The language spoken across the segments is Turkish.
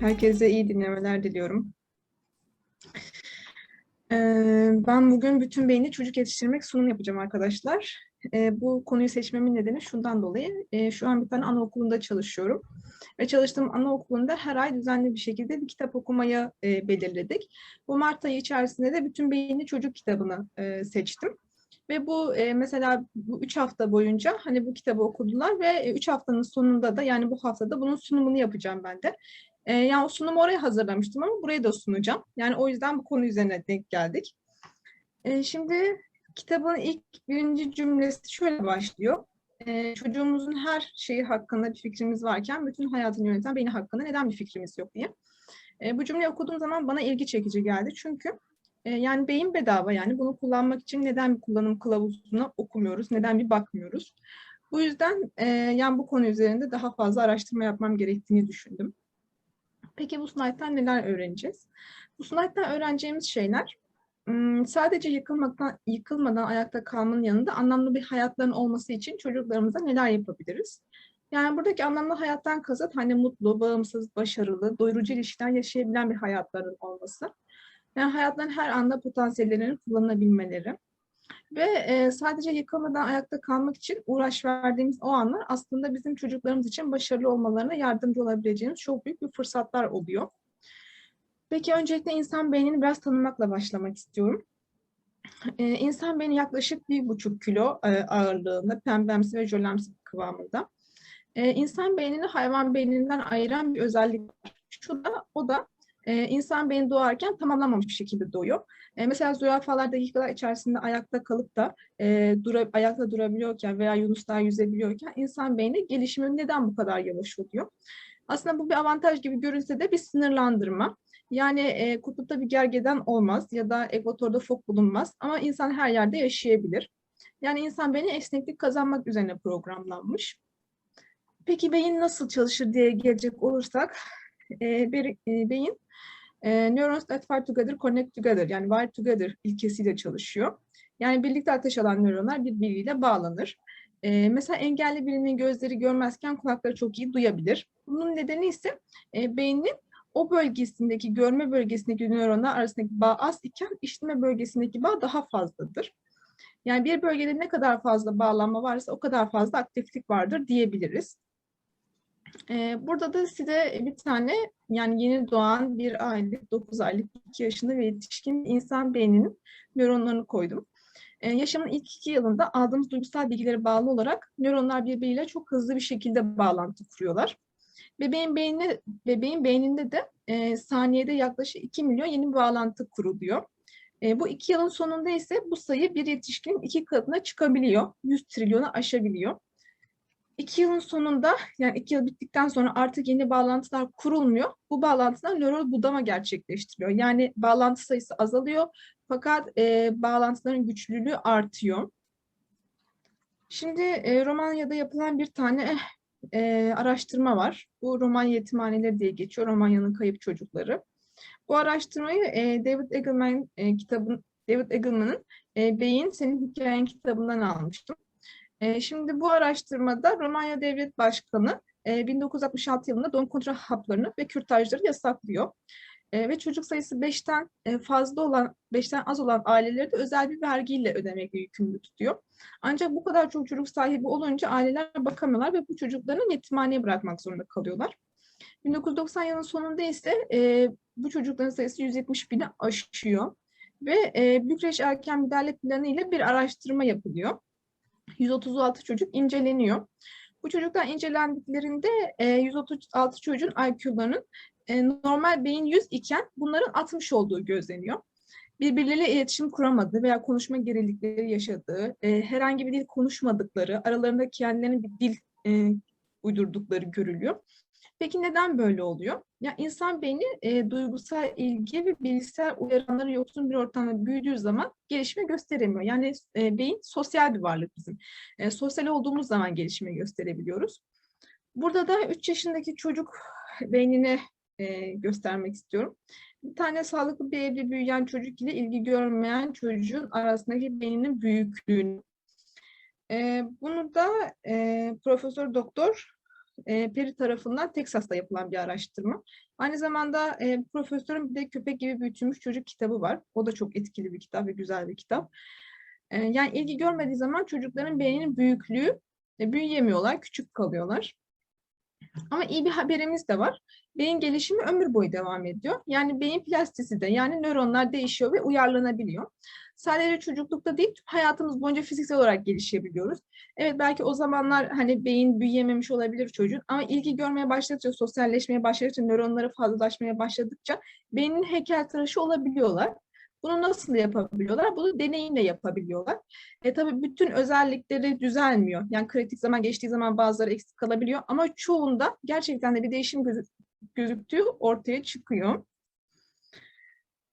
Herkese iyi dinlemeler diliyorum. Ee, Ben bugün bütün beyni çocuk yetiştirmek sunum yapacağım arkadaşlar. Ee, Bu konuyu seçmemin nedeni şundan dolayı. Ee, Şu an bir tane anaokulunda çalışıyorum. Ve çalıştığım anaokulunda her ay düzenli bir şekilde bir kitap okumaya e, belirledik. Bu Mart ayı içerisinde de bütün beyni çocuk kitabını e, seçtim. Ve bu e, mesela bu üç hafta boyunca hani bu kitabı okudular ve üç haftanın sonunda da yani bu haftada bunun sunumunu yapacağım ben de. E, yani o sunumu oraya hazırlamıştım ama buraya da sunacağım. Yani o yüzden bu konu üzerine denk geldik. E, şimdi kitabın ilk birinci cümlesi şöyle başlıyor. E, çocuğumuzun her şeyi hakkında bir fikrimiz varken bütün hayatını yöneten beyni hakkında neden bir fikrimiz yok diye. E, bu cümleyi okuduğum zaman bana ilgi çekici geldi. Çünkü e, yani beyin bedava yani bunu kullanmak için neden bir kullanım kılavuzuna okumuyoruz, neden bir bakmıyoruz. Bu yüzden e, yani bu konu üzerinde daha fazla araştırma yapmam gerektiğini düşündüm. Peki bu slayttan neler öğreneceğiz? Bu slayttan öğreneceğimiz şeyler sadece yıkılmadan, yıkılmadan ayakta kalmanın yanında anlamlı bir hayatların olması için çocuklarımıza neler yapabiliriz? Yani buradaki anlamlı hayattan kasıt hani mutlu, bağımsız, başarılı, doyurucu ilişkiler yaşayabilen bir hayatların olması. Yani hayatların her anda potansiyellerini kullanabilmeleri. Ve e, sadece yıkılmadan ayakta kalmak için uğraş verdiğimiz o anlar aslında bizim çocuklarımız için başarılı olmalarına yardımcı olabileceğimiz çok büyük bir fırsatlar oluyor. Peki öncelikle insan beynini biraz tanımakla başlamak istiyorum. Ee, insan beyni yaklaşık bir buçuk kilo e, ağırlığında, pembemsi ve jölemsi kıvamında. Ee, insan beynini hayvan beyninden ayıran bir özellik var. Şu da, o da e, insan beyni doğarken tamamlanmamış bir şekilde doğuyor. E, mesela zürafalar dakikalar içerisinde ayakta kalıp da e, dura, ayakta durabiliyorken veya yunuslar yüzebiliyorken insan beyni gelişimi neden bu kadar yavaş oluyor? Aslında bu bir avantaj gibi görünse de bir sınırlandırma. Yani e, kutupta bir gergeden olmaz ya da ekvatorda fok bulunmaz ama insan her yerde yaşayabilir. Yani insan beyni esneklik kazanmak üzerine programlanmış. Peki beyin nasıl çalışır diye gelecek olursak, e, e, beyin e, neurons that fire together connect together yani wire together ilkesiyle çalışıyor. Yani birlikte ateş alan nöronlar birbiriyle bağlanır. E, mesela engelli birinin gözleri görmezken kulakları çok iyi duyabilir. Bunun nedeni ise e, beynin o bölgesindeki, görme bölgesindeki nöronlar arasındaki bağ az iken işitme bölgesindeki bağ daha fazladır. Yani bir bölgede ne kadar fazla bağlanma varsa o kadar fazla aktiflik vardır diyebiliriz. Ee, burada da size bir tane yani yeni doğan bir aylık, 9 aylık, 2 yaşında ve yetişkin insan beyninin nöronlarını koydum. Ee, yaşamın ilk iki yılında aldığımız duygusal bilgilere bağlı olarak nöronlar birbiriyle çok hızlı bir şekilde bağlantı kuruyorlar. Bebeğin beyninde, bebeğin beyninde de e, saniyede yaklaşık 2 milyon yeni bağlantı kuruluyor. E, bu iki yılın sonunda ise bu sayı bir yetişkinin iki katına çıkabiliyor. 100 trilyonu aşabiliyor. İki yılın sonunda yani iki yıl bittikten sonra artık yeni bağlantılar kurulmuyor. Bu bağlantılar nöral budama gerçekleştiriyor. Yani bağlantı sayısı azalıyor fakat e, bağlantıların güçlülüğü artıyor. Şimdi e, Romanya'da yapılan bir tane e, araştırma var. Bu Romanya Yetimhaneleri diye geçiyor. Romanya'nın kayıp çocukları. Bu araştırmayı e, David Eagleman e, kitabın David Eagleman'ın e, Beyin Senin Hikayen kitabından almıştım. E, şimdi bu araştırmada Romanya Devlet Başkanı e, 1966 yılında doğum kontrol haplarını ve kürtajları yasaklıyor. E, ve çocuk sayısı 5'ten e, fazla olan, 5'ten az olan aileleri de özel bir vergiyle ödemekle yükümlü tutuyor. Ancak bu kadar çok çocuk sahibi olunca aileler bakamıyorlar ve bu çocuklarını yetimhaneye bırakmak zorunda kalıyorlar. 1990 yılının sonunda ise e, bu çocukların sayısı 170 bini aşıyor. Ve e, Bükreş Erken Müdahale Planı ile bir araştırma yapılıyor. 136 çocuk inceleniyor. Bu çocuklar incelendiklerinde e, 136 çocuğun IQ'larının e, normal beyin 100 iken bunların 60 olduğu gözleniyor. Birbirleriyle iletişim kuramadığı veya konuşma gerilikleri yaşadığı, e, herhangi bir dil konuşmadıkları, aralarında kendilerine bir dil e, uydurdukları görülüyor. Peki neden böyle oluyor? Ya insan beyni e, duygusal ilgi ve bilgisayar uyaranları yoksun bir ortamda büyüdüğü zaman gelişme gösteremiyor. Yani e, beyin sosyal bir varlık bizim. E, sosyal olduğumuz zaman gelişme gösterebiliyoruz. Burada da 3 yaşındaki çocuk beynini e, göstermek istiyorum. Bir tane sağlıklı bir evde büyüyen çocuk ile ilgi görmeyen çocuğun arasındaki beyninin büyüklüğünü. E, bunu da e, Profesör Doktor e, Peri tarafından Teksas'ta yapılan bir araştırma. Aynı zamanda e, profesörün bir de Köpek gibi büyütülmüş çocuk kitabı var. O da çok etkili bir kitap ve güzel bir kitap. E, yani ilgi görmediği zaman çocukların beyninin büyüklüğü e, büyüyemiyorlar, küçük kalıyorlar. Ama iyi bir haberimiz de var. Beyin gelişimi ömür boyu devam ediyor. Yani beyin plastisi de yani nöronlar değişiyor ve uyarlanabiliyor. Sadece çocuklukta değil hayatımız boyunca fiziksel olarak gelişebiliyoruz. Evet belki o zamanlar hani beyin büyüyememiş olabilir çocuğun ama ilgi görmeye başladıkça, sosyalleşmeye başladıkça, nöronları fazlalaşmaya başladıkça beynin heykeltıraşı olabiliyorlar. Bunu nasıl yapabiliyorlar? Bunu deneyimle yapabiliyorlar. E tabii bütün özellikleri düzelmiyor. Yani kritik zaman geçtiği zaman bazıları eksik kalabiliyor ama çoğunda gerçekten de bir değişim gözü gözüktüğü ortaya çıkıyor.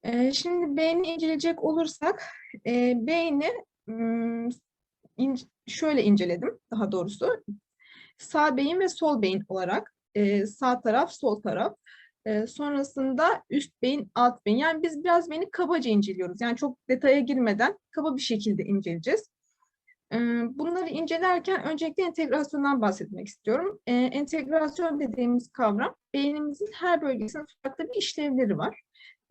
E, şimdi beyni inceleyecek olursak e, beyni in, şöyle inceledim daha doğrusu. Sağ beyin ve sol beyin olarak e, sağ taraf, sol taraf. Sonrasında üst beyin, alt beyin. Yani biz biraz beyni kabaca inceliyoruz. Yani çok detaya girmeden kaba bir şekilde inceleyeceğiz. Bunları incelerken öncelikle entegrasyondan bahsetmek istiyorum. E, entegrasyon dediğimiz kavram beynimizin her bölgesinin farklı bir işlevleri var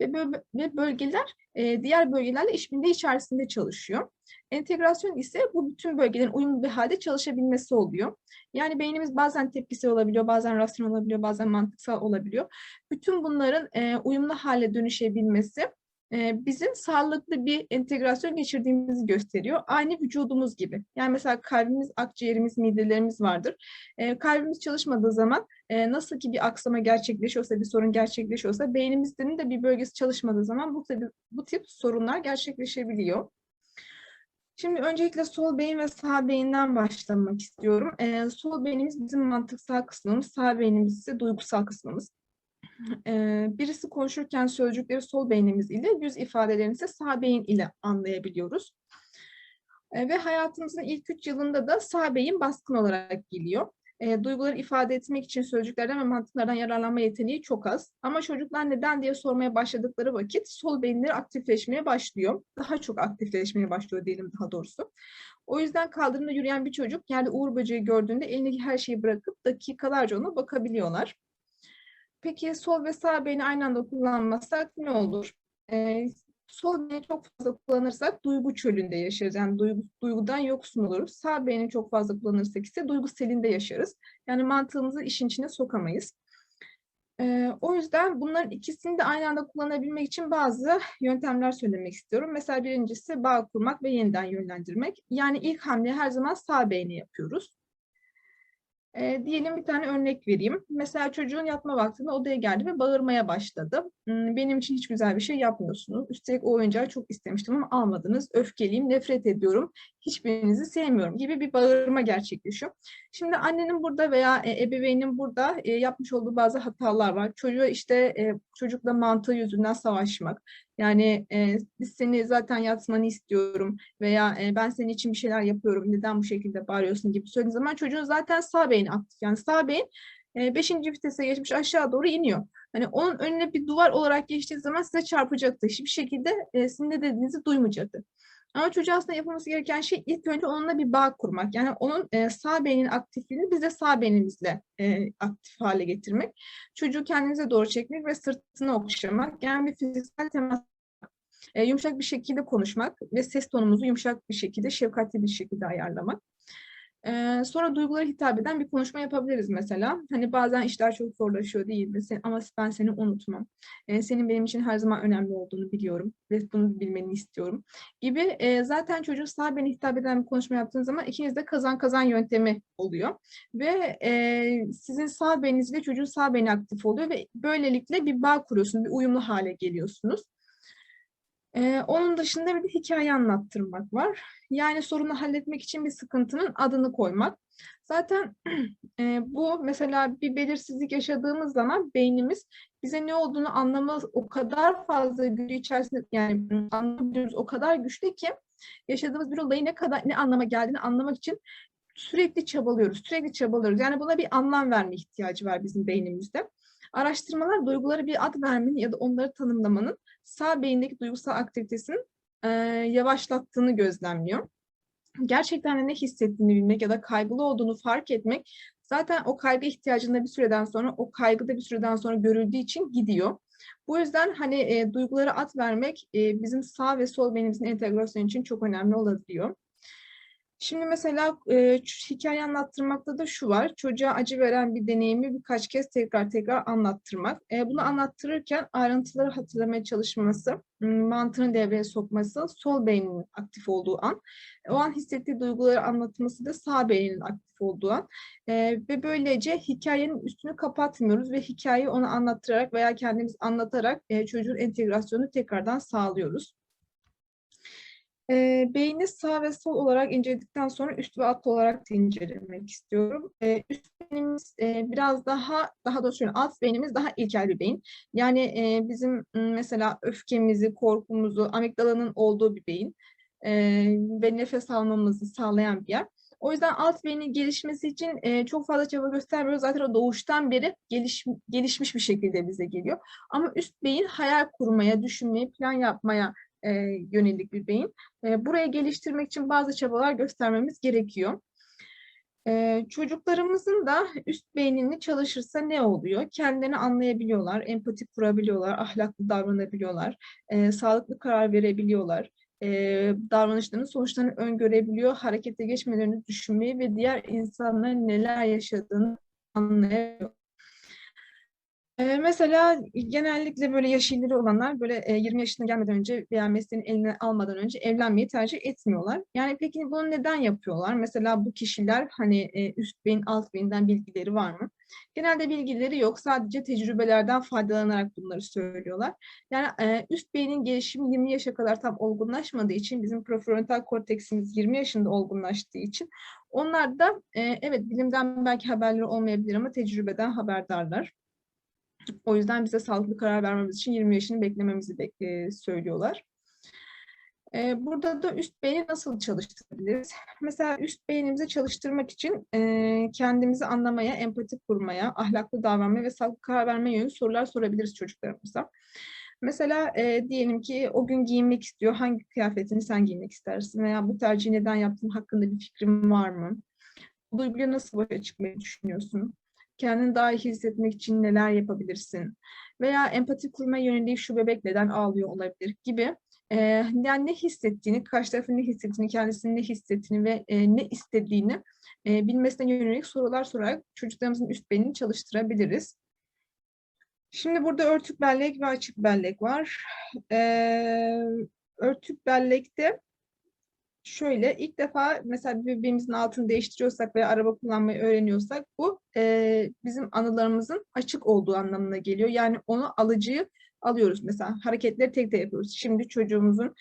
ve bölgeler diğer bölgelerle işbirliği içerisinde çalışıyor. Entegrasyon ise bu bütün bölgelerin uyumlu bir halde çalışabilmesi oluyor. Yani beynimiz bazen tepkisel olabiliyor, bazen rasyonel olabiliyor, bazen mantıksal olabiliyor. Bütün bunların uyumlu hale dönüşebilmesi bizim sağlıklı bir entegrasyon geçirdiğimizi gösteriyor. Aynı vücudumuz gibi. Yani mesela kalbimiz, akciğerimiz, midelerimiz vardır. Kalbimiz çalışmadığı zaman nasıl ki bir aksama gerçekleşiyorsa, bir sorun gerçekleşiyorsa beynimizin de bir bölgesi çalışmadığı zaman bu, bu tip sorunlar gerçekleşebiliyor. Şimdi öncelikle sol beyin ve sağ beyinden başlamak istiyorum. Ee, sol beynimiz bizim mantıksal kısmımız, sağ beynimiz ise duygusal kısmımız birisi konuşurken sözcükleri sol beynimiz ile, yüz ifadelerini ise sağ beyin ile anlayabiliyoruz. ve hayatımızın ilk üç yılında da sağ beyin baskın olarak geliyor. E, duyguları ifade etmek için sözcüklerden ve mantıklardan yararlanma yeteneği çok az. Ama çocuklar neden diye sormaya başladıkları vakit sol beyinleri aktifleşmeye başlıyor. Daha çok aktifleşmeye başlıyor diyelim daha doğrusu. O yüzden kaldırımda yürüyen bir çocuk yerde uğur böceği gördüğünde elindeki her şeyi bırakıp dakikalarca ona bakabiliyorlar. Peki sol ve sağ beyni aynı anda kullanmazsak ne olur? Ee, sol beyni çok fazla kullanırsak duygu çölünde yaşarız. Yani duygu, duygudan yoksun oluruz. Sağ beyni çok fazla kullanırsak ise duygu selinde yaşarız. Yani mantığımızı işin içine sokamayız. Ee, o yüzden bunların ikisini de aynı anda kullanabilmek için bazı yöntemler söylemek istiyorum. Mesela birincisi bağ kurmak ve yeniden yönlendirmek. Yani ilk hamle her zaman sağ beyni yapıyoruz. E, diyelim bir tane örnek vereyim. Mesela çocuğun yatma vaktinde odaya geldi ve bağırmaya başladı. Hmm, benim için hiç güzel bir şey yapmıyorsunuz. Üstelik o oyuncağı çok istemiştim ama almadınız. Öfkeliyim, nefret ediyorum. Hiçbirinizi sevmiyorum gibi bir bağırma gerçekleşiyor. Şimdi annenin burada veya e, ebeveynin burada e, yapmış olduğu bazı hatalar var. Çocuğa işte e, çocukla mantığı yüzünden savaşmak. Yani biz seni zaten yatmanı istiyorum veya ben senin için bir şeyler yapıyorum. Neden bu şekilde bağırıyorsun gibi söylediğin zaman çocuğun zaten sağ beyin aktif. Yani sağ beyin beşinci vitese geçmiş aşağı doğru iniyor. Hani onun önüne bir duvar olarak geçtiği zaman size çarpacaktı. Hiçbir şekilde sizin ne dediğinizi duymayacaktı. Ama çocuğa aslında yapılması gereken şey ilk önce onunla bir bağ kurmak. Yani onun e, sağ beynin aktifliğini biz de sağ beynimizle e, aktif hale getirmek. Çocuğu kendinize doğru çekmek ve sırtını okşamak. Yani bir fiziksel temas e, yumuşak bir şekilde konuşmak ve ses tonumuzu yumuşak bir şekilde, şefkatli bir şekilde ayarlamak. Sonra duygulara hitap eden bir konuşma yapabiliriz mesela. Hani bazen işler çok zorlaşıyor değil mi? Sen, ama ben seni unutmam. Senin benim için her zaman önemli olduğunu biliyorum ve bunu bilmeni istiyorum gibi. Zaten çocuk sağ beni hitap eden bir konuşma yaptığınız zaman ikiniz de kazan kazan yöntemi oluyor. Ve sizin sağ beninizle çocuğun sağ beni aktif oluyor ve böylelikle bir bağ kuruyorsunuz, bir uyumlu hale geliyorsunuz. Ee, onun dışında bir de hikaye anlattırmak var. Yani sorunu halletmek için bir sıkıntının adını koymak. Zaten e, bu mesela bir belirsizlik yaşadığımız zaman beynimiz bize ne olduğunu anlamaz o kadar fazla gücü içerisinde yani anlamamız o kadar güçlü ki yaşadığımız bir olayı ne kadar ne anlama geldiğini anlamak için sürekli çabalıyoruz, sürekli çabalıyoruz. Yani buna bir anlam verme ihtiyacı var bizim beynimizde. Araştırmalar duyguları bir ad vermenin ya da onları tanımlamanın sağ beyindeki duygusal aktivitesinin e, yavaşlattığını gözlemliyor. Gerçekten de ne hissettiğini bilmek ya da kaygılı olduğunu fark etmek Zaten o kaygı ihtiyacında bir süreden sonra, o kaygı da bir süreden sonra görüldüğü için gidiyor. Bu yüzden hani e, duygulara at vermek e, bizim sağ ve sol beynimizin entegrasyonu için çok önemli olabiliyor. Şimdi mesela e, hikaye anlattırmakta da şu var. Çocuğa acı veren bir deneyimi birkaç kez tekrar tekrar anlattırmak. E, bunu anlattırırken ayrıntıları hatırlamaya çalışması, mantığını devreye sokması sol beynin aktif olduğu an. O an hissettiği duyguları anlatması da sağ beynin aktif olduğu an. E, ve böylece hikayenin üstünü kapatmıyoruz ve hikayeyi ona anlattırarak veya kendimiz anlatarak e, çocuğun entegrasyonu tekrardan sağlıyoruz. E, beyni sağ ve sol olarak inceledikten sonra üst ve alt olarak da incelemek istiyorum. E, üst beynimiz e, biraz daha, daha doğrusu şöyle, alt beynimiz daha ilkel bir beyin. Yani e, bizim mesela öfkemizi, korkumuzu, amigdalanın olduğu bir beyin e, ve nefes almamızı sağlayan bir yer. O yüzden alt beynin gelişmesi için e, çok fazla çaba göstermiyoruz. Zaten o doğuştan beri geliş, gelişmiş bir şekilde bize geliyor. Ama üst beyin hayal kurmaya, düşünmeye, plan yapmaya e, yönelik bir beyin. E, burayı geliştirmek için bazı çabalar göstermemiz gerekiyor. E, çocuklarımızın da üst beynini çalışırsa ne oluyor? Kendilerini anlayabiliyorlar, empati kurabiliyorlar, ahlaklı davranabiliyorlar, e, sağlıklı karar verebiliyorlar, e, davranışlarının sonuçlarını öngörebiliyor, harekete geçmelerini düşünmeyi ve diğer insanların neler yaşadığını anlayabiliyor. Ee, mesela genellikle böyle yaş ileri olanlar böyle e, 20 yaşına gelmeden önce veya mesleğin eline almadan önce evlenmeyi tercih etmiyorlar. Yani peki bunu neden yapıyorlar? Mesela bu kişiler hani e, üst beyin alt beyinden bilgileri var mı? Genelde bilgileri yok. Sadece tecrübelerden faydalanarak bunları söylüyorlar. Yani e, üst beynin gelişimi 20 yaşa kadar tam olgunlaşmadığı için bizim prefrontal korteksimiz 20 yaşında olgunlaştığı için onlar da e, evet bilimden belki haberleri olmayabilir ama tecrübeden haberdarlar. O yüzden bize sağlıklı karar vermemiz için 20 yaşını beklememizi bek söylüyorlar. E, burada da üst beyni nasıl çalıştırabiliriz? Mesela üst beynimizi çalıştırmak için e, kendimizi anlamaya, empati kurmaya, ahlaklı davranmaya ve sağlıklı karar vermeye yönelik sorular sorabiliriz çocuklarımıza. Mesela e, diyelim ki o gün giyinmek istiyor. Hangi kıyafetini sen giymek istersin? Veya bu tercihi neden yaptığın hakkında bir fikrin var mı? Bu duyguyla nasıl başa çıkmayı düşünüyorsun? Kendini daha iyi hissetmek için neler yapabilirsin? Veya empati kurma yönelik şu bebek neden ağlıyor olabilir gibi. E, yani ne hissettiğini, karşı tarafın ne hissettiğini, kendisinin ne hissettiğini ve e, ne istediğini e, bilmesine yönelik sorular sorarak çocuklarımızın üst beynini çalıştırabiliriz. Şimdi burada örtük bellek ve açık bellek var. Ee, örtük bellekte şöyle ilk defa mesela birbirimizin altını değiştiriyorsak veya araba kullanmayı öğreniyorsak bu e, bizim anılarımızın açık olduğu anlamına geliyor. Yani onu alıcıyı alıyoruz. Mesela hareketleri tek tek yapıyoruz. Şimdi çocuğumuzun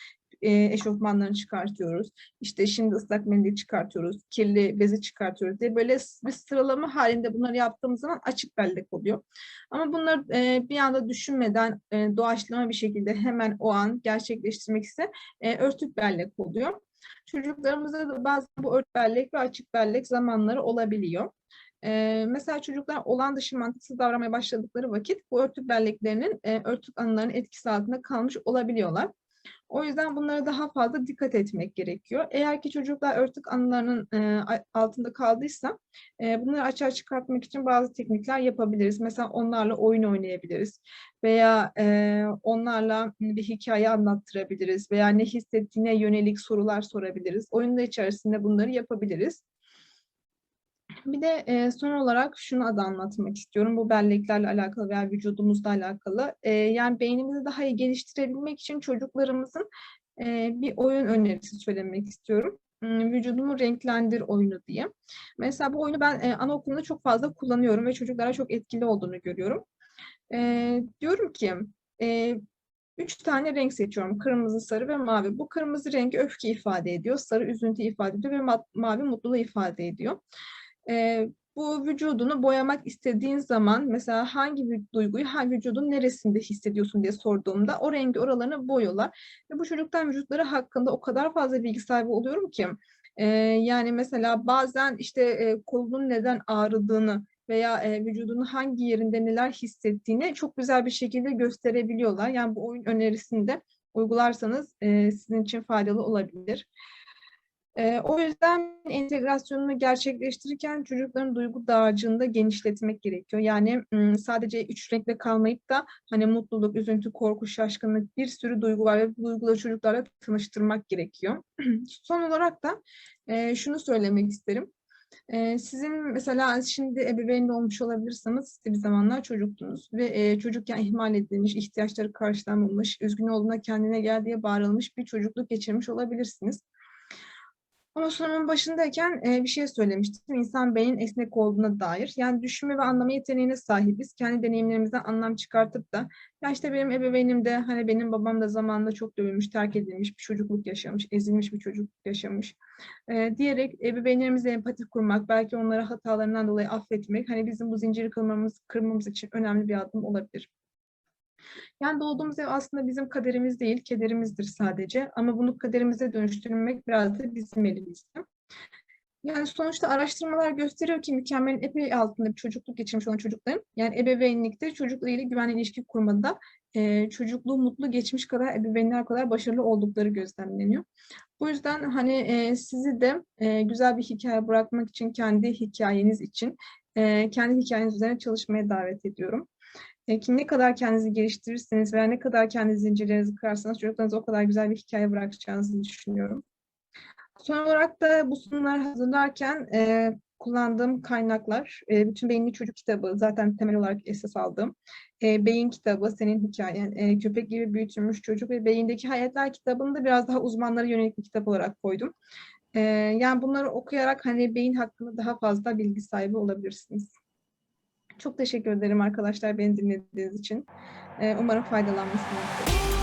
e, eşofmanlarını çıkartıyoruz. İşte şimdi ıslak mendil çıkartıyoruz. Kirli bezi çıkartıyoruz diye böyle bir sıralama halinde bunları yaptığımız zaman açık bellek oluyor. Ama bunları e, bir anda düşünmeden e, doğaçlama bir şekilde hemen o an gerçekleştirmek ise e, örtük bellek oluyor. Çocuklarımızda da bazen bu ört bellek ve açık bellek zamanları olabiliyor. Ee, mesela çocuklar olan dışı mantıksız davranmaya başladıkları vakit bu örtük belleklerinin e, örtük anılarının etkisi altında kalmış olabiliyorlar. O yüzden bunlara daha fazla dikkat etmek gerekiyor. Eğer ki çocuklar örtük anılarının e, altında kaldıysa e, bunları açığa çıkartmak için bazı teknikler yapabiliriz. Mesela onlarla oyun oynayabiliriz veya e, onlarla bir hikaye anlattırabiliriz veya ne hissettiğine yönelik sorular sorabiliriz. Oyunda içerisinde bunları yapabiliriz. Bir de e, son olarak şunu da anlatmak istiyorum. Bu belleklerle alakalı veya vücudumuzla alakalı. E, yani beynimizi daha iyi geliştirebilmek için çocuklarımızın e, bir oyun önerisi söylemek istiyorum. Vücudumu renklendir oyunu diye. Mesela bu oyunu ben e, anaokulunda çok fazla kullanıyorum ve çocuklara çok etkili olduğunu görüyorum. E, diyorum ki e, üç tane renk seçiyorum. Kırmızı, sarı ve mavi. Bu kırmızı rengi öfke ifade ediyor. Sarı üzüntü ifade ediyor ve mavi mutluluğu ifade ediyor e, bu vücudunu boyamak istediğin zaman mesela hangi duyguyu hangi vücudun neresinde hissediyorsun diye sorduğumda o rengi oralarını boyuyorlar. Ve bu çocuktan vücutları hakkında o kadar fazla bilgi sahibi oluyorum ki e, yani mesela bazen işte e, kolunun neden ağrıdığını veya e, vücudunun hangi yerinde neler hissettiğini çok güzel bir şekilde gösterebiliyorlar. Yani bu oyun önerisinde uygularsanız e, sizin için faydalı olabilir. Ee, o yüzden entegrasyonunu gerçekleştirirken çocukların duygu dağarcığını da genişletmek gerekiyor. Yani sadece üç renkle kalmayıp da hani mutluluk, üzüntü, korku, şaşkınlık bir sürü duygu var ve bu duyguları çocuklarla tanıştırmak gerekiyor. Son olarak da e, şunu söylemek isterim. E, sizin mesela şimdi ebeveyn olmuş olabilirsiniz, siz de bir zamanlar çocuktunuz ve e, çocukken ihmal edilmiş, ihtiyaçları karşılanmamış, üzgün olduğunda kendine gel diye bağırılmış bir çocukluk geçirmiş olabilirsiniz. Ama sunumun başındayken e, bir şey söylemiştim. İnsan beynin esnek olduğuna dair. Yani düşünme ve anlama yeteneğine sahibiz. Kendi deneyimlerimizden anlam çıkartıp da ya işte benim ebeveynim de hani benim babam da zamanında çok dövülmüş, terk edilmiş bir çocukluk yaşamış, ezilmiş bir çocukluk yaşamış. E, diyerek ebeveynlerimizle empati kurmak, belki onları hatalarından dolayı affetmek hani bizim bu zinciri kırmamız, kırmamız için önemli bir adım olabilir. Yani doğduğumuz ev aslında bizim kaderimiz değil, kederimizdir sadece. Ama bunu kaderimize dönüştürmek biraz da bizim elimizde. Yani sonuçta araştırmalar gösteriyor ki mükemmelin epey altında bir çocukluk geçirmiş olan çocukların, yani ebeveynlikte çocukla ilgili güvenli ilişki kurmada e, çocukluğu mutlu geçmiş kadar ebeveynler kadar başarılı oldukları gözlemleniyor. Bu yüzden hani e, sizi de e, güzel bir hikaye bırakmak için, kendi hikayeniz için, e, kendi hikayeniz üzerine çalışmaya davet ediyorum. E, ki ne kadar kendinizi geliştirirseniz veya ne kadar kendi zincirlerinizi kırarsanız çocuklarınıza o kadar güzel bir hikaye bırakacağınızı düşünüyorum. Son olarak da bu sunumlar hazırlarken e, kullandığım kaynaklar, e, bütün Beyinli Çocuk kitabı zaten temel olarak esas aldığım. E, Beyin kitabı, Senin Hikayen, e, Köpek gibi büyütülmüş çocuk ve Beyindeki Hayatlar kitabını da biraz daha uzmanlara yönelik bir kitap olarak koydum. E, yani bunları okuyarak hani beyin hakkında daha fazla bilgi sahibi olabilirsiniz. Çok teşekkür ederim arkadaşlar beni dinlediğiniz için. Ee, Umarım faydalanmışsınızdır.